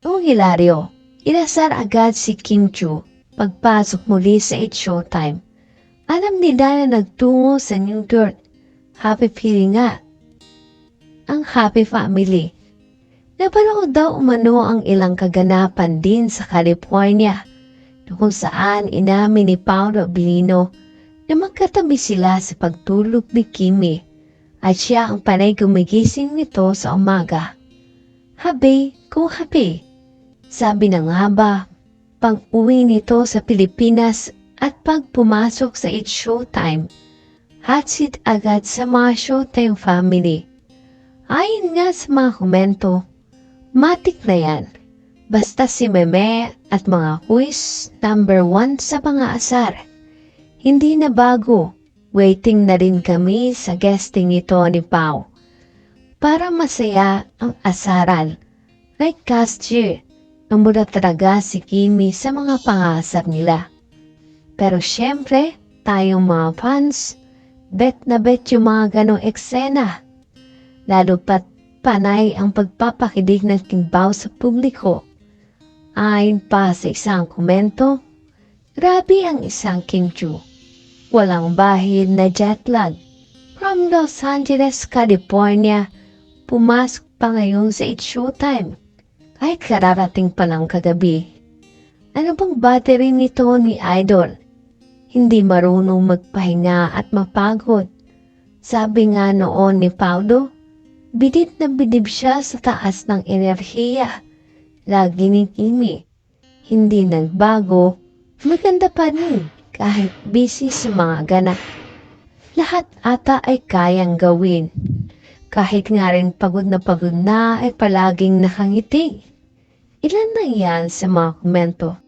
Noong Hilario, inasar agad si Kim Chu pagpasok muli sa It's Showtime. Alam ni na nagtungo sa New Dirt. Happy feeling nga. Ang happy family. Napanood daw umano ang ilang kaganapan din sa California kung saan inamin ni Paolo Abilino na magkatabi sila sa pagtulog ni Kimi at siya ang panay gumigising nito sa umaga. Habi, kung habi. Sabi na nga ba, pag uwi nito sa Pilipinas at pag pumasok sa It's Showtime, hatsit agad sa mga Showtime family. Ayon nga sa mga komento, matik na yan. Basta si Meme at mga quiz number one sa mga asar. Hindi na bago, waiting na rin kami sa guesting nito ni Pau. Para masaya ang asaran, like last year, namura talaga si Kimi sa mga pangasar nila. Pero syempre, tayong mga fans, bet na bet yung mga ganong eksena. Lalo pat panay ang pagpapakidig ng timbaw sa publiko. Ayon pa sa isang komento, grabe ang isang Kim Chu. Walang bahid na jet lag. From Los Angeles, California, pumasok pa ngayon sa It's Showtime. Kahit kararating pa lang kagabi. Ano bang battery nito ni Idol? Hindi marunong magpahinga at mapagod. Sabi nga noon ni Paulo, bidit na bidib siya sa taas ng enerhiya. Lagi ni Kimi. Hindi nagbago, maganda pa rin kahit busy sa mga ganap. Lahat ata ay kayang gawin. Kahit nga rin pagod na pagod na ay palaging nakangiti. Ilan na yan sa mga komento.